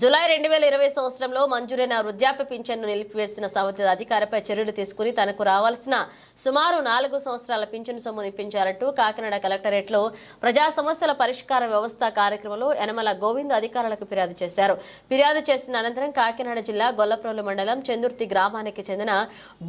July రెండు వేల ఇరవై సంవత్సరంలో మంజూరైన వృద్ధాప్య పింఛన్ను నిలిపివేసిన సంబంధిత అధికారిపై చర్యలు తీసుకుని తనకు రావాల్సిన సుమారు నాలుగు సంవత్సరాల పింఛను సొమ్ము నిప్పించారంటూ కాకినాడ కలెక్టరేట్లో ప్రజా సమస్యల పరిష్కార వ్యవస్థ కార్యక్రమంలో యనమల గోవింద్ అధికారులకు ఫిర్యాదు చేశారు. ఫిర్యాదు చేసిన అనంతరం కాకినాడ జిల్లా గొల్లప్రోలు మండలం చెందుర్తి గ్రామానికి చెందిన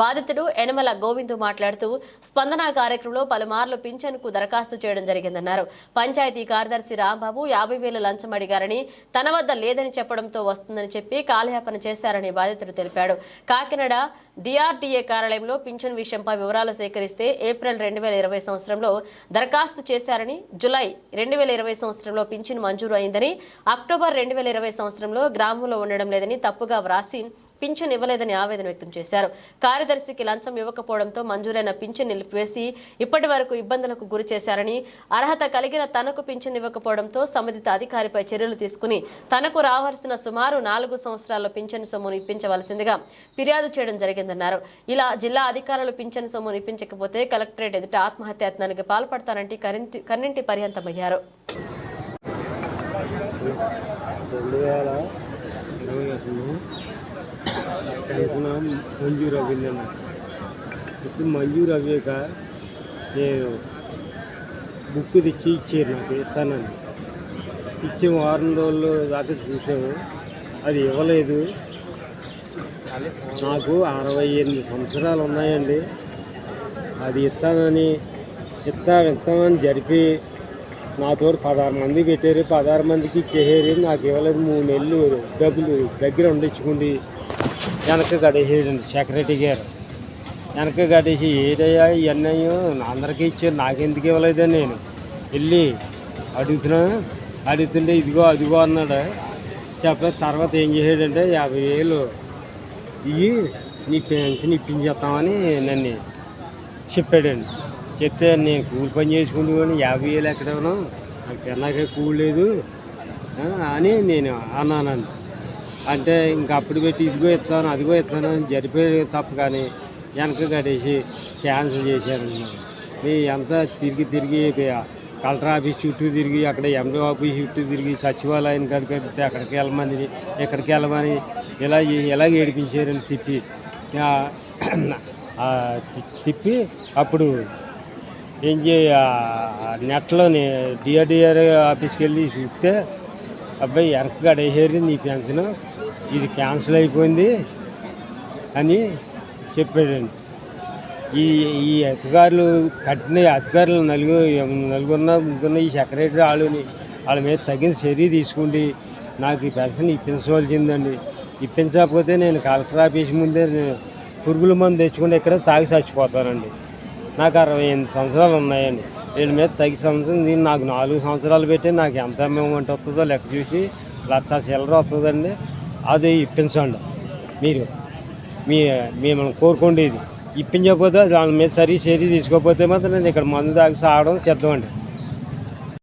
బాధితుడు యనమల గోవింద్ మాట్లాడుతూ స్పందన కార్యక్రమంలో పలుమార్లు పింఛన్కు దరఖాస్తు చేయడం జరిగిందన్నారు. పంచాయతీ కార్యదర్శి రాంబాబు యాభై వేల లంచం అడిగారని తన వద్ద లేదని రావడంతో వస్తుందని చెప్పి కాలయాపన చేశారని బాధితుడు తెలిపాడు. కాకినాడ డిఆర్డీఏ కార్యాలయంలో పింఛన్ విషయంపై వివరాలు సేకరిస్తే ఏప్రిల్ రెండు వేల ఇరవై సంవత్సరంలో దరఖాస్తు చేశారని జులై రెండు వేల ఇరవై సంవత్సరంలో పింఛన్ మంజూరు అయిందని అక్టోబర్ రెండు వేల ఇరవై సంవత్సరంలో గ్రామంలో ఉండడం లేదని తప్పుగా వ్రాసి పింఛన్ ఇవ్వలేదని ఆవేదన వ్యక్తం చేశారు. కార్యదర్శికి లంచం ఇవ్వకపోవడంతో మంజూరైన పింఛన్ నిలిపివేసి ఇప్పటి వరకు ఇబ్బందులకు గురి చేశారని అర్హత కలిగిన తనకు పింఛన్ ఇవ్వకపోవడంతో సంబంధిత అధికారిపై చర్యలు తీసుకుని తనకు రావాల్సిన వస్తున్న సుమారు నాలుగు సంవత్సరాల పింఛన్ సొమ్మును ఇప్పించవలసిందిగా ఫిర్యాదు చేయడం జరిగిందన్నారు. ఇలా జిల్లా అధికారులు పింఛన్ సొమ్మును ఇప్పించకపోతే కలెక్టరేట్ ఎదుట ఆత్మహత్యాయత్నానికి పాల్పడతారంటే కరెంటి కన్నింటి పర్యంతమయ్యారు. మంజూరు అవ్విందన్న ఇప్పుడు మంజూరు అవ్వాక నేను బుక్ తెచ్చి ఇచ్చారు నాకు ఇస్తానని. ఇచ్చే వారం రోజులు దాకా చూసాము అది ఇవ్వలేదు. నాకు అరవై ఎనిమిది సంవత్సరాలు ఉన్నాయండి. అది ఇస్తానని ఇస్తా ఇస్తామని జరిపి నాతో పదహారు మంది పెట్టారు. పదహారు మందికి ఇచ్చేసారు నాకు ఇవ్వలేదు. మూడు నెలలు డబ్బులు దగ్గర ఉండించుకుండి వెనక గడేసేయండి సెక్రటరీ గారు. వెనక గడేసి ఏదయ్యా ఇవన్నీ అందరికీ ఇచ్చారు. నాకెందుకు ఇవ్వలేదని నేను వెళ్ళి అడుగుతున్నా. అడుగుతుంటే ఇదిగో అదిగో అన్నాడు. చెప్పే తర్వాత ఏం చేసాడంటే యాభై వేలు ఇవి నీ పెన్షన్ ఇప్పించేస్తామని నన్ను చెప్పాడండి. చెప్తే నేను కూలి పని చేసుకుంటూ కానీ యాభై వేలు ఎక్కడను? నాకు తిన్నాక కూలి లేదు. అని నేను అన్నానండి. అంటే ఇంక అప్పుడు పెట్టి ఇదిగో ఇస్తాను అదిగో ఇస్తాను అని జరిపే తప్ప కానీ వెనక కట్టేసి క్యాన్సిల్ చేశారండి. మీ ఎంత తిరిగి తిరిగి కలెక్టర్ ఆఫీస్ చుట్టూ తిరిగి అక్కడ ఎండో ఆఫీస్ చుట్టూ తిరిగి సచివాలయం కాడికి వెళ్తే అక్కడికి వెళ్ళమని ఇక్కడికి వెళ్ళమని ఇలా ఎలా ఏడిపించారని తిప్పి తిప్పి అప్పుడు ఏం చేయాలి నెట్లోని డిఆర్డిఆర్ ఆఫీస్కి వెళ్ళి చూస్తే అబ్బాయి వెనక గడేసారు నీ పెన్షన్ ఇది క్యాన్సిల్ అయిపోయింది అని చెప్పాడండి. ఈ ఈ అధికారులు కట్టిన అధికారులు నలుగురు నలుగురున్న ముగ్గురున్న ఈ సెక్రటరీ వాళ్ళని వాళ్ళ మీద తగిన చర్య తీసుకుండి. నాకు ఈ పెన్షన్ ఇప్పించవలసిందండి. ఇప్పించకపోతే నేను కలెక్టర్ ఆఫీస్ ముందే నేను పురుగుల మందు తెచ్చుకుంటే ఇక్కడ తాగి చచ్చిపోతానండి. నాకు అరవై ఎనిమిది సంవత్సరాలు ఉన్నాయండి. వీళ్ళ మీద తగి సంవత్సరం దీన్ని నాకు నాలుగు సంవత్సరాలు పెట్టి నాకు ఎంత అమౌంట్ వస్తుందో లెక్క చూసి లక్ష చిల్లర వస్తుందండి. అది ఇప్పించండి. మీరు మీ మిమ్మల్ని కోరుకోండి ఇది. ఇప్పించకపోతే దాని మీద సరి చేరి తీసుకోకపోతే మాత్రం నేను ఇక్కడ మందు తాగి సాగడం చేద్దామండి.